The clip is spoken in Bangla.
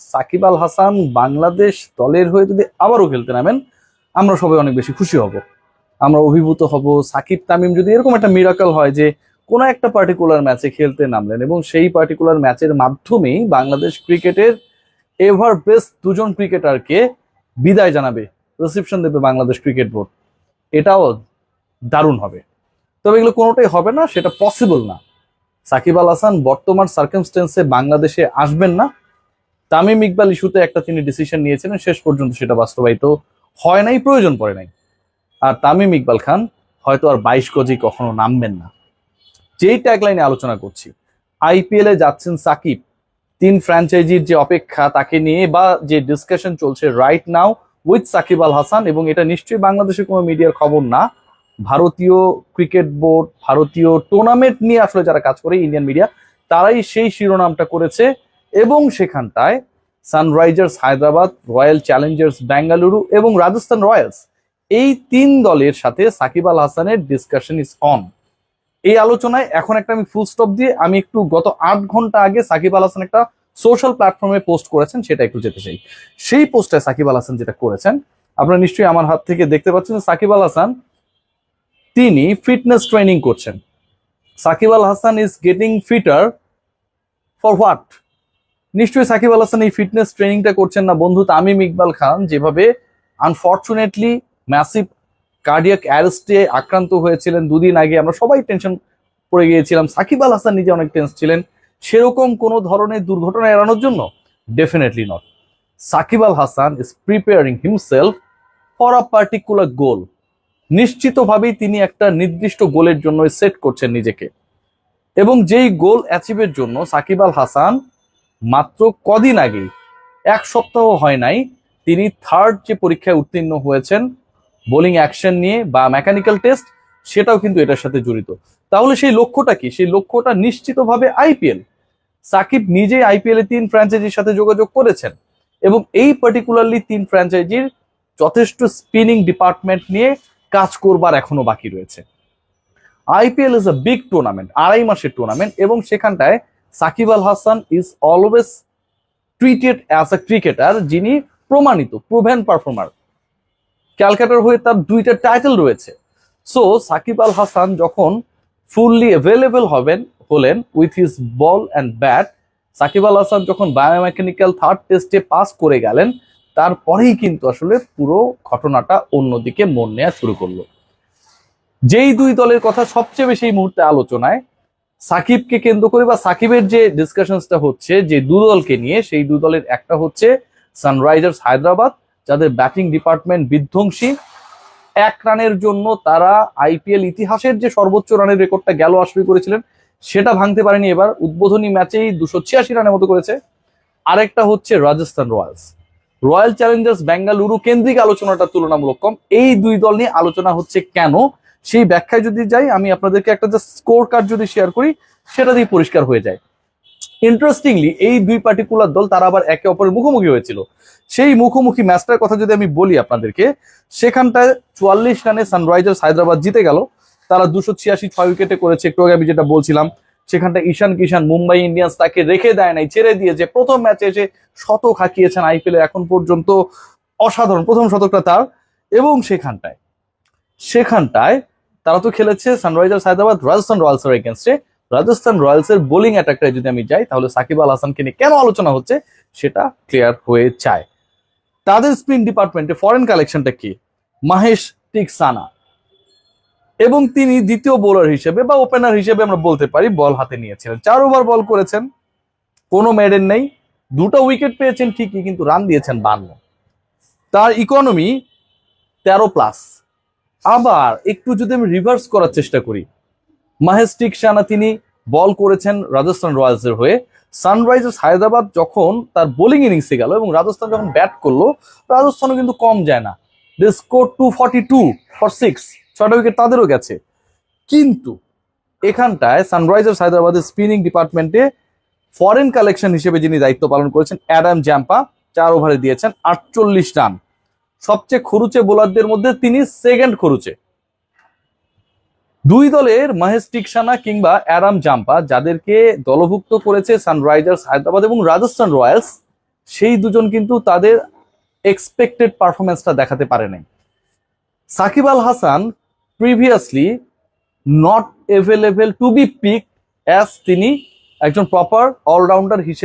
সাকিব আল হাসান বাংলাদেশ দলের হয়ে যদি আবারও খেলতে নামেন, আমরা সবাই অনেক বেশি খুশি হব। আমরা অভিভূত হব। সাকিব, তামিম যদি এরকম একটা মিরাকল হয় যে কোনো একটা পার্টিকুলার ম্যাচে খেলতে নামলেন এবং সেই পার্টিকুলার ম্যাচের মাধ্যমেই বাংলাদেশ ক্রিকেটের এভার বেস্ট দুজন ক্রিকেটারকে বিদায় জানাবে রিসিপশন দেবে বাংলাদেশ ক্রিকেট বোর্ড। এটাও দারুণ হবে। তবে এগুলো কোনোটাই হবে না, সেটা পসিবল না। সাকিব আল হাসান বর্তমান সার্কামস্টেন্সে বাংলাদেশে আসবেন না। তামিম ইকবাল ইস্যুতে একটা তিনি ডিসিশন নিয়েছিলেন, শেষ পর্যন্ত সেটা বাস্তবায়িত হয় নাই, প্রয়োজন পড়ে নাই। আর তামিম ইকবাল খান হয়তো আর বাইশ গজি কখনো নামবেন না। যেই ট্যাগলাইনে আলোচনা করছি, আইপিএল যাচ্ছেন সাকিব, তিন ফ্র্যাঞ্চাইজির যে অপেক্ষা তাকে নিয়ে বা যে ডিসকাশন চলছে right now with Shakib Al Hasan, এবং এটা নিশ্চয়ই বাংলাদেশের কোনো মিডিয়ার খবর না, ভারতীয় ক্রিকেট বোর্ড ভারতীয় টুর্নামেন্ট নিয়ে আসলে যারা কাজ করে ইন্ডিয়ান মিডিয়া তারাই সেই শিরোনামটা করেছে এবং সেখানটায় Sunrisers Hyderabad, Royal Challengers Bengaluru এবং রাজস্থান রয়্যালস। এই তিন দলের সাথে সাকিব আল হাসানের ডিসকাশন ইজ অন এই আলোচনায় এখন একটা আমি ফুল স্টপ দিয়ে আমি একটু গত আট ঘণ্টা আগে সাকিব আল হাসান একটা সোশ্যাল প্ল্যাটফর্মে পোস্ট করেছেন, সেটা একটু যেতে চাই। সেই পোস্টে সাকিব আল হাসান যেটা করেছেন, আপনারা নিশ্চয়ই আমার হাত থেকে দেখতে পাচ্ছেন, সাকিব আল হাসান তিনি ফিটনেস ট্রেনিং করছেন। Shakib Al Hasan is getting fitter for what নিশ্চয়ই সাকিব আল হাসান এই ফিটনেস ট্রেনিংটা করছেন না বন্ধু তামিম ইকবাল খান, যেভাবে আনফর্চুনেটলি ম্যাসিভ কার্ডিয়াক অ্যারেস্টে আক্রান্ত হয়েছিলেন দুদিন আগে। আমরা সবাই টেনশন পড়ে গিয়েছিলাম। সাকিব আল হাসান নিজে অনেক টেন্স ছিলেন। সেরকম কোনো ধরনের দুর্ঘটনা এড়ানোর জন্য definitely not Shakib Al Hasan is preparing himself for a particular goal নিশ্চিতভাবেই তিনি একটা নির্দিষ্ট গোলের জন্য সেট করছেন নিজেকে। এবং যেই গোল অ্যাচিভের জন্য সাকিব আল হাসান মাত্র কদিন আগে, এক সপ্তাহ হয় নাই, তিনি থার্ড যে পরীক্ষায় উত্তীর্ণ হয়েছেন বোলিং অ্যাকশন নিয়ে বা মেকানিক্যাল টেস্ট সেটাও কিন্তু এটার সাথে জড়িত। তাহলে সেই লক্ষ্যটা কি? সেই লক্ষ্যটা নিশ্চিতভাবে আইপিএল সাকিব নিজেই আইপিএল এ তিন ফ্র্যাঞ্চাইজির সাথে যোগাযোগ করেছেন এবং এই পার্টিকুলারলি তিন ফ্র্যাঞ্চাইজির যথেষ্ট স্পিনিং ডিপার্টমেন্ট নিয়ে কাজ করবার এখনও বাকি রয়েছে। IPL is a big tournament আড়াই মাসের টুর্নামেন্ট এবং সেখানটায় Shakib Al Hasan is always treated as a cricketer যিনি প্রমাণিত প্রুভেন পারফর্মার ক্যালকাটার হয়ে তার দুইটা টাইটেল রয়েছে। সো সাকিব আল হাসান যখন ফুললি অ্যাভেলেবল হবেন, হলেন with his ball and bat Shakib Al Hasan যখন বায়োমেকানিক্যাল থার্ড টেস্টে পাস করে গেলেন, তারপরেই কিন্তু আসলে পুরো ঘটনাটা অন্যদিকে মন নেওয়া শুরু করল। যেই দুই দলের কথা সবচেয়ে বেশি এই মুহূর্তে আলোচনায় সাকিবকে কেন্দ্র করে বা সাকিবের যে ডিসকাশনসটা হচ্ছে, যে দু দলকে নিয়ে, সেই দু দলের একটা হচ্ছে সানরাইজার্স হায়দ্রাবাদ, যাদের ব্যাটিং ডিপার্টমেন্ট বিধ্বংসী। এক রানের জন্য তারা আইপিএল ইতিহাসের যে সর্বোচ্চ রানের রেকর্ডটা গেল আসবে করেছিলেন, সেটা ভাঙতে পারেনি এবার। উদ্বোধনী ম্যাচেই দুশো ছিয়াশি রানের মতো করেছে। আরেকটা হচ্ছে Rajasthan Royals. Royal Challengers Bengaluru কেন্দ্রিক আলোচনাটা তুলনামূলক কম। এই দুই দল নিয়ে আলোচনা হচ্ছে কেন? সেই ব্যাখ্যায় যদি যাই, আমি আপনাদেরকে একটা জাস্ট স্কোর কার্ড যদি শেয়ার করি, সেটা দিয়ে পরিষ্কার হয়ে যায়। ইন্টারেস্টিংলি এই দুই পার্টিকুলার দল, তারা আবার একে অপরের মুখোমুখি হয়েছিল। সেই মুখোমুখি ম্যাচটার কথা যদি আমি বলি আপনাদেরকে, সেখানটায় চুয়াল্লিশ রানে সানরাইজার্স হায়দ্রাবাদ জিতে গেল। তারা দুশো ছিয়াশি ছয় উইকেটে করেছে। একটু আগে আমি যেটা বলছিলাম, সেখানটা ঈশান কিষান মুম্বাই ইন্ডিয়ান্স তাকে রেখে দেয় নাই, ছেড়ে দিয়েছে। প্রথম ম্যাচে এসে শতক হাঁকিয়েছেন আইপিএল এখন পর্যন্ত অসাধারণ, প্রথম শতকটা তার। এবং সেখানটায় সেখানটায় তারা তো খেলেছে সানরাইজার্স হায়দ্রাবাদ, রাজস্থান রয়্যালস এর এগেনস্টে রাজস্থান রয়্যালস এর বোলিং অ্যাটাকটায় যদি আমি যাই, তাহলে সাকিব আল হাসানকে নিয়ে কেন আলোচনা হচ্ছে, সেটা ক্লিয়ার হয়ে যায়। তাদের স্পিন ডিপার্টমেন্টে ফরেন কালেকশনটা কি? মাহেশ টিকসানা। এবং তিনি দ্বিতীয় বোলার হিসেবে বা ওপেনার হিসেবে আমরা বলতে পারি, বল হাতে নিয়েছিলেন। চার ওভার বল করেছেন, কোনো মেডেন নেই। দুটো উইকেট পেয়েছেন ঠিকই, কিন্তু রান দিয়েছেন বান্ন। তার ইকোনমি তেরো প্লাস আবার একটু যদি আমি রিভার্স করার চেষ্টা করি, মাহেশ টিকসানা তিনি বল করেছেন রাজস্থান রয়্যালসের হয়ে। সানরাইজার্স হায়দ্রাবাদ যখন তার বোলিং ইনিংসে গেল এবং রাজস্থান যখন ব্যাট করল, রাজস্থানও কিন্তু কম যায় না। They score two forty two for six ছয়টা উইকেট তাদেরও গেছে। কিন্তু এখানটায় সানরাইজার্স হায়দ্রাবাদের স্পিনিং ডিপার্টমেন্টে ফরেন কালেকশন হিসেবে যিনি দায়িত্ব পালন করেছেন, অ্যাডাম জ্যাম্পা, চার ওভারে দিয়েছেন, আটচল্লিশ রান। সবচেয়ে খরুচে বোলারদের মধ্যে তিনি সেকেন্ড খরুচে। দুই দলের মহেশ টিকসানা কিংবা অ্যারাম জাম্পা, যাদেরকে দলভুক্ত করেছে সানরাইজার্স হায়দ্রাবাদ এবং রাজস্থান রয়্যালস, সেই দুজন কিন্তু তাদের এক্সপেক্টেড পারফরমেন্সটা দেখাতে পারে নাই। Shakib Al Hasan previously not available to be pick as তিনি একজন প্রপার অলরাউন্ডার হিসেবে